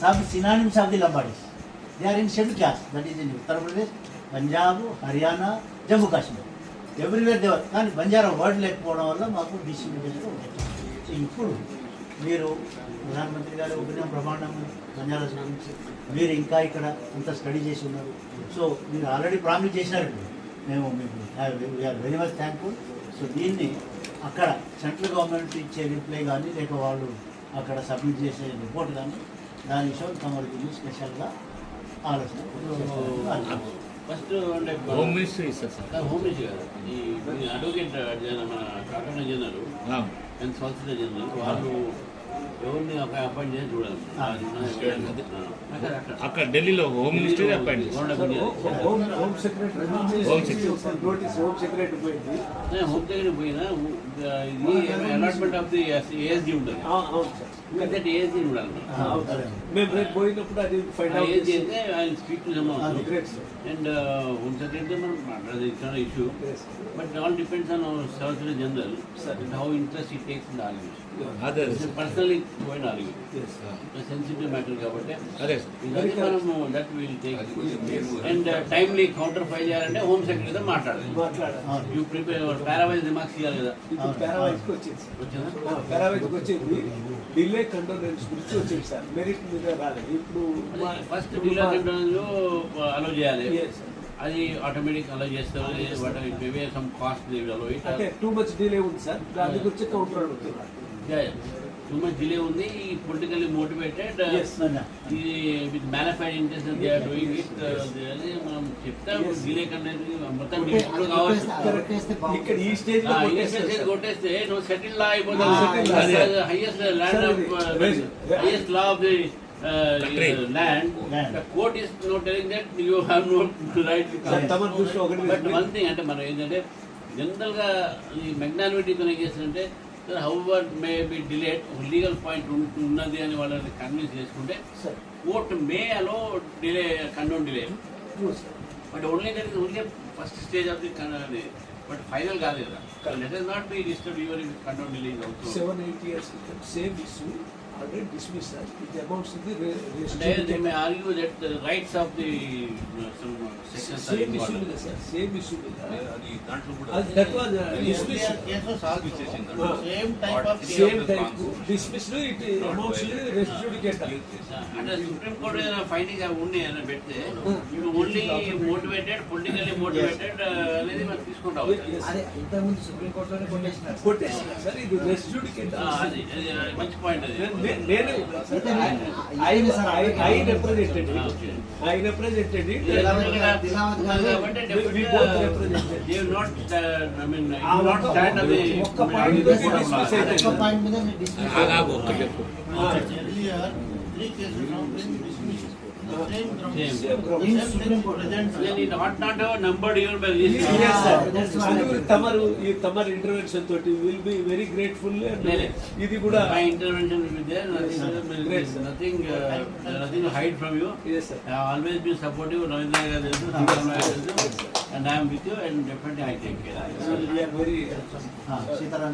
sub synonyms of the Lambadis. They are in scheduled caste. That is in Uttar Pradesh, Punjab, Haryana, Jammu Kashmir. Everywhere దేవర్ కానీ Banjara word లేకపోవడం వల్ల మాకు distribution so ఇప్పుడు మీరు ప్రధానమంత్రి గారు ఉపన్యాసం ప్రమాణం బంజారా గురించి మీరు ఇంకా ఇక్కడ అంత స్టడీ చేసి ఉన్నారు సో మీరు ఆల్రెడీ ప్రామిస్ చేసినారు మేము మీకు we are very much thankful so దీన్ని అక్కడ సెంట్రల్ గవర్నమెంట్ ఇచ్చే రిప్లై కానీ లేక వాళ్ళు అక్కడ సబ్మిట్ చేసే రిపోర్ట్ కానీ దాని విషయం తమకు గురించి స్పెషల్గా ఆలోచన. ఫస్ట్ అంటే హోమ్ మినిస్టర్ ఇస్తారు సార్. కాదు, హోమ్ మినిస్టర్ గారు ఈ అడ్వకేట్ జన- మన జనరల్ ఆ, అండ్ సాలిసిటర్ జనరల్ వాళ్ళు ఎవరిని అపాయింట్ చేసి చూడాలి. అక్కడ ఢిల్లీలో home minister appoint. Home secretary home secretary. Home secretary పోయింది. నేను హోమ్ దగ్గర పోయినా ఇది అలాట్మెంట్ ఆఫ్ ది ఏఎస్డి ఉంటుంది ఆ, అవును సార్. దట్ ఏఎస్డి ఉండాలి. మేము రేపు పోయినప్పుడు అది ఫైండ్ అవుట్ ఏఎస్డి అంటే ఆయన స్పీక్ అండ్ హోమ్ సెక్రటరీ మనం మాట్లాడదు it's issue Yes. But all depends on secretary general how interest it takes in. Personally. Sensitive matter కాబట్టి మనము that will take and timely counter file చేయాలంటే home సెక్రటరీతో మాట్లాడాలి. మాట్లాడాలి. యూ ప్రిపేర్ పారావైజ్ రిమార్క్స్ ఇవ్వాలి కదా. పారావైజ్కి వచ్చింది డిలే గురించి వచ్చింది సార్. మెరిట్ మీద రాలేదు ఇప్పుడు ఫస్ట్ మా- కంట్రోల్ అలో చేయాలి. Yes, sir. అది ఆటోమేటిక్ అలో చేస్తారు. But it maybe some cost allow అంటే టూ మచ్ డిలే ఉంది సార్. దాని గురించి కౌంటర్ అడుగుతున్నారు టూ మచ్ డిలే ఉంది politically motivated Yes. Are doing it మనం చెప్తాం. డిలే కన్నా మొత్తం కొట్టే- ఇప్పుడు కావచ్చు కొట్టేస్తే బాగుంటుంది. ఇక్కడ ఈ స్టేజ్లో ఆ, కొట్టేస్తారు ESS సార్. కొట్టేస్తే నువ్వు settle law. Highest land highest law of the. Land court is no telling that you have no right but one thing అంటే మనం ఏంటంటే జనరల్గా ఈ మెగ్నానిటీతో ఏం చేస్తుందంటే however may be delayed legal point ఉన్నది అని వాళ్ళని కన్విన్స్ చేసుకుంటే court may allow delay condone delay. But only that only first stage of the but final కాదు కదా. Let is not be disturb your condone delay also seven eight years same issue already dismiss sir it amounts the They, they may argue that the rights of the uh, some uh, sections are అది దాంట్లో కూడా same type అంటే supreme court ఏదైనా finding ఉన్నాయి అని పెడితే ఇవి only motivated politically motivated అనేది మనం తీసుకుంటాం. అదే ఇంతకుముందు సుప్రీంకోర్టులోనే కొట్టేసినారు. కొట్టేసిన సార్ ఇది రెస్టిట్యూడికేట్ అది అది మంచి పాయింట్ అది. నేను I I represented I represented uh, ఒక్క-. పాయింట్ మీద తమరు ఈ తమరు ఇంటర్వెన్షన్ తోటి విల్ బి వెరీ గ్రేట్ఫుల్? ఇది కూడా uh, nothing to hide from you Yes, sir. I have always been supportive Ravindra గారు తెలుసు శ్రీరామ్ గారు తెలుసు and I am with you and definitely I take care we are very ఆ, సీతారాం